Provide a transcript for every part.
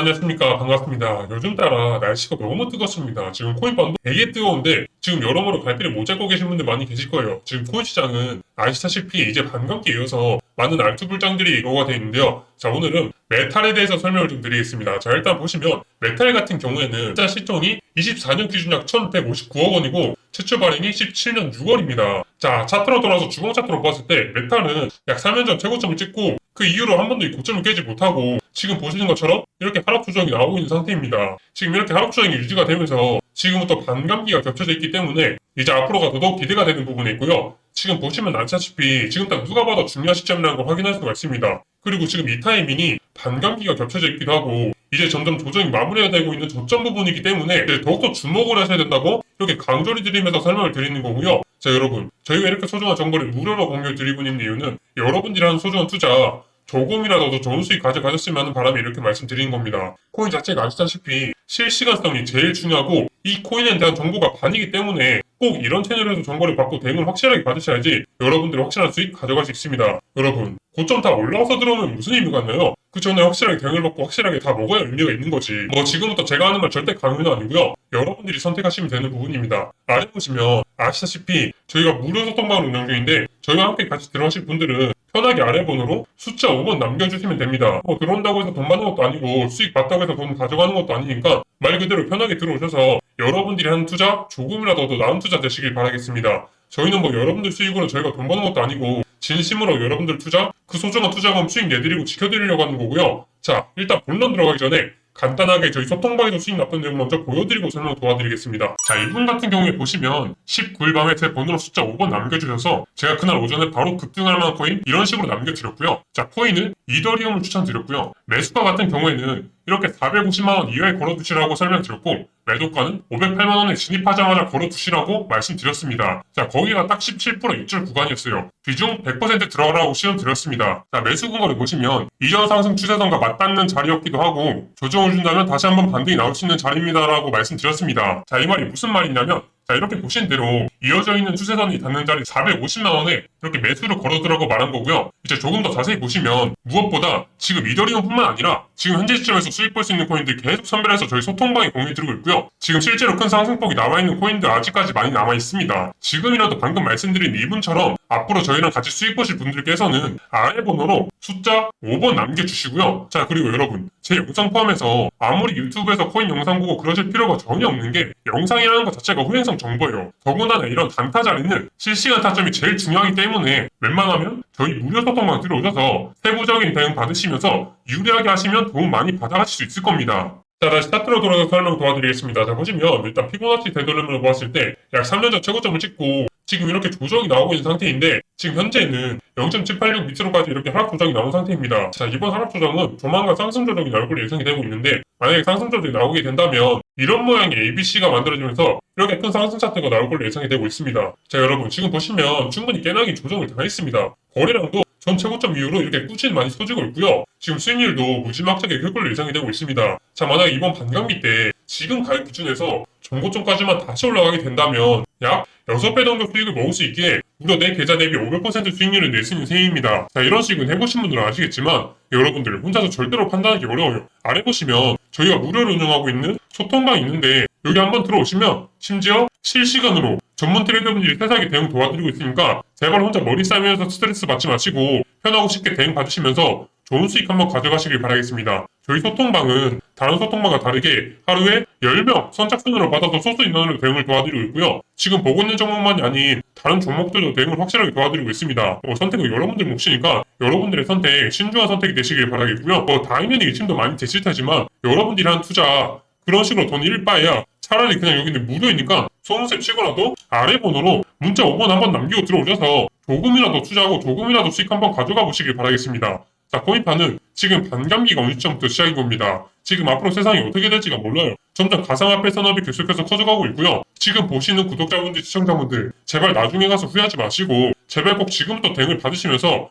안녕하십니까 반갑습니다. 요즘 따라 날씨가 너무 뜨겁습니다. 지금 코인반도 되게 뜨거운데 지금 여러모로 갈피를 못 잡고 계신 분들 많이 계실 거예요. 지금 코인 시장은 아시다시피 이제 반감기에 이어서 많은 알투불장들이 예고가 되어 있는데요. 자 오늘은 메탈에 대해서 설명을 좀 드리겠습니다. 자 일단 보시면 메탈 같은 경우에는 진짜 시총이 24년 기준 약 1159억 원이고 최초 발행이 17년 6월입니다. 자 차트로 돌아서 주봉 차트로 봤을 때 메탈은 약 3년 전 최고점을 찍고 그 이후로 한 번도 이 고점을 깨지 못하고 지금 보시는 것처럼 이렇게 하락 조정이 나오고 있는 상태입니다. 지금 이렇게 하락 조정이 유지가 되면서 지금부터 반감기가 겹쳐져 있기 때문에 이제 앞으로가 더더욱 기대가 되는 부분이 있고요. 지금 보시면 아시다시피 지금 딱 누가 봐도 중요한 시점이라는 걸 확인할 수가 있습니다. 그리고 지금 이 타이밍이 반감기가 겹쳐져 있기도 하고 이제 점점 조정이 마무리가 되고 있는 저점 부분이기 때문에 이제 더욱더 주목을 하셔야 된다고 이렇게 강조를 드리면서 설명을 드리는 거고요. 자 여러분 저희가 이렇게 소중한 정보를 무료로 공유를 드리고 있는 이유는 여러분들이 하는 소중한 투자 조금이라도 더 좋은 수익 가져가셨으면 하는 바람에 이렇게 말씀드리는 겁니다. 코인 자체가 아시다시피 실시간성이 제일 중요하고 이 코인에 대한 정보가 반이기 때문에 꼭 이런 채널에서 정보를 받고 대응을 확실하게 받으셔야지 여러분들이 확실한 수익 가져갈 수 있습니다. 여러분 고점 다 올라와서 들어오면 무슨 의미가 있나요? 그 전에 확실하게 대응을 받고 확실하게 다 먹어야 의미가 있는 거지. 뭐 지금부터 제가 하는 말 절대 강요는 아니고요. 여러분들이 선택하시면 되는 부분입니다. 아래 보시면 아시다시피 저희가 무료 소통방을 운영 중인데 저희와 함께 같이 들어가실 분들은 편하게 아래 번호로 숫자 5번 남겨주시면 됩니다. 뭐 들어온다고 해서 돈 받는 것도 아니고 수익 받다고 해서 돈 가져가는 것도 아니니까 말 그대로 편하게 들어오셔서 여러분들이 하는 투자 조금이라도 더 나은 투자 되시길 바라겠습니다. 저희는 뭐 여러분들 수익으로 저희가 돈 버는 것도 아니고 진심으로 여러분들 투자 그 소중한 투자금 수익 내드리고 지켜드리려고 하는 거고요. 자 일단 본론 들어가기 전에 간단하게 저희 소통방에서 수익 났던 내용 먼저 보여드리고 설명 도와드리겠습니다. 자, 이분 같은 경우에 보시면 19일 밤에 제 번호로 숫자 5번 남겨주셔서 제가 그날 오전에 바로 급등할 만한 코인 이런 식으로 남겨드렸고요. 자, 코인은 이더리움을 추천드렸고요. 매수가 같은 경우에는 이렇게 450만원 이하에 걸어두시라고 설명드렸고 매도가는 508만원에 진입하자마자 걸어두시라고 말씀드렸습니다. 자, 거기가 딱 17% 입절 구간이었어요. 비중 100% 들어가라고 시연드렸습니다. 자, 매수 근거를 보시면 이전 상승 추세선과 맞닿는 자리였기도 하고 조정을 준다면 다시 한번 반등이 나올 수 있는 자리입니다라고 말씀드렸습니다. 자, 이 말이 무슨 말이냐면 자, 이렇게 보신 대로 이어져 있는 추세선이 닿는 자리 450만원에 이렇게 매수를 걸어두라고 말한 거고요. 이제 조금 더 자세히 보시면 무엇보다 지금 이더리움뿐만 아니라 지금 현재 시점에서 수익 볼 수 있는 코인들 계속 선별해서 저희 소통방에 공유드리고 있고요. 지금 실제로 큰 상승폭이 남아있는 코인들 아직까지 많이 남아 있습니다. 지금이라도 방금 말씀드린 이분처럼 앞으로 저희랑 같이 수익 보실 분들께서는 아래 번호로 숫자 5번 남겨주시고요. 자, 그리고 여러분, 제 영상 포함해서 아무리 유튜브에서 코인 영상 보고 그러실 필요가 전혀 없는 게 영상이라는 것 자체가 후행성 정보예요. 더군다나 이런 단타 자리는 실시간 타점이 제일 중요하기 때문에 웬만하면 저희 무료 소통방 들어오셔서 세부적인 대응 받으시면서 유리하게 하시면 도움 많이 받아가실 수 있을 겁니다. 자, 다시 스타트로 돌아서 설명 도와드리겠습니다. 자, 보시면 일단 피보나치 되돌림을 보았을 때 약 3년 전 최고점을 찍고 지금 이렇게 조정이 나오고 있는 상태인데 지금 현재는 0.786 밑으로까지 이렇게 하락 조정이 나온 상태입니다. 자, 이번 하락 조정은 조만간 상승 조정이 나올 걸로 예상이 되고 있는데 만약에 상승 조정이 나오게 된다면 이런 모양의 ABC가 만들어지면서 이렇게 큰 상승 차트가 나올 걸로 예상이 되고 있습니다. 자, 여러분 지금 보시면 충분히 깨나기 조정을 당했습니다. 거래량도 전 최고점 이후로 이렇게 꾸준히 많이 쏟지고 있고요. 지금 수익률도 무지막지하게 클 걸로 예상이 되고 있습니다. 자, 만약에 이번 반감기 때 지금 가격 기준에서 전고점까지만 다시 올라가게 된다면 약 6배 정도 수익을 먹을 수 있기에 무려 내 계좌 대비 500% 수익률을 낼 수 있는 셈입니다. 자, 이런 식은 해보신 분들은 아시겠지만 여러분들 혼자서 절대로 판단하기 어려워요. 아래 보시면 저희가 무료로 운영하고 있는 소통방이 있는데 여기 한번 들어오시면 심지어 실시간으로 전문 트레이더분들이 세상에 대응 도와드리고 있으니까 제발 혼자 머리 싸면서 스트레스 받지 마시고 편하고 쉽게 대응 받으시면서 좋은 수익 한번 가져가시길 바라겠습니다. 저희 소통방은 다른 소통방과 다르게 하루에 10명 선착순으로 받아서 소수 인원으로 대응을 도와드리고 있고요. 지금 보고 있는 종목만이 아닌 다른 종목들도 대응을 확실하게 도와드리고 있습니다. 어, 선택은 여러분들 몫이니까 여러분들의 선택, 신중한 선택이 되시길 바라겠고요. 뭐 당연히 의심도 많이 되실 테지만 여러분들이 한 투자 그런 식으로 돈 잃을 바에야 차라리 그냥 여기는 무료이니까 소문세 치고라도 아래 번호로 문자 5번 한번 남기고 들어오셔서 조금이라도 투자하고 조금이라도 수익 한번 가져가 보시길 바라겠습니다. 자, 코인파는 지금 반감기가 어느 시점부터 시작인 겁니다. 지금 앞으로 세상이 어떻게 될지가 몰라요. 점점 가상화폐 산업이 계속해서 커져가고 있고요. 지금 보시는 구독자분들, 시청자분들, 제발 나중에 가서 후회하지 마시고, 제발 꼭 지금부터 대응을 받으시면서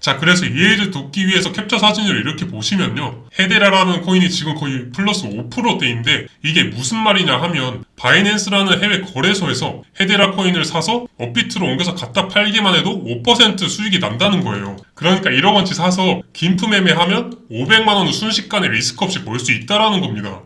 자 그래서 이해를 돕기 위해서 캡처 사진을 이렇게 보시면요 헤데라라는 코인이 지금 거의 플러스 5%대인데 이게 무슨 말이냐 하면 바이낸스라는 해외 거래소에서 헤데라 코인을 사서 업비트로 옮겨서 갖다 팔기만 해도 5% 수익이 난다는 거예요. 그러니까 1억 원치 사서 김프 매매하면 500만 원을 순식간에 리스크 없이 벌 수 있다라는 겁니다.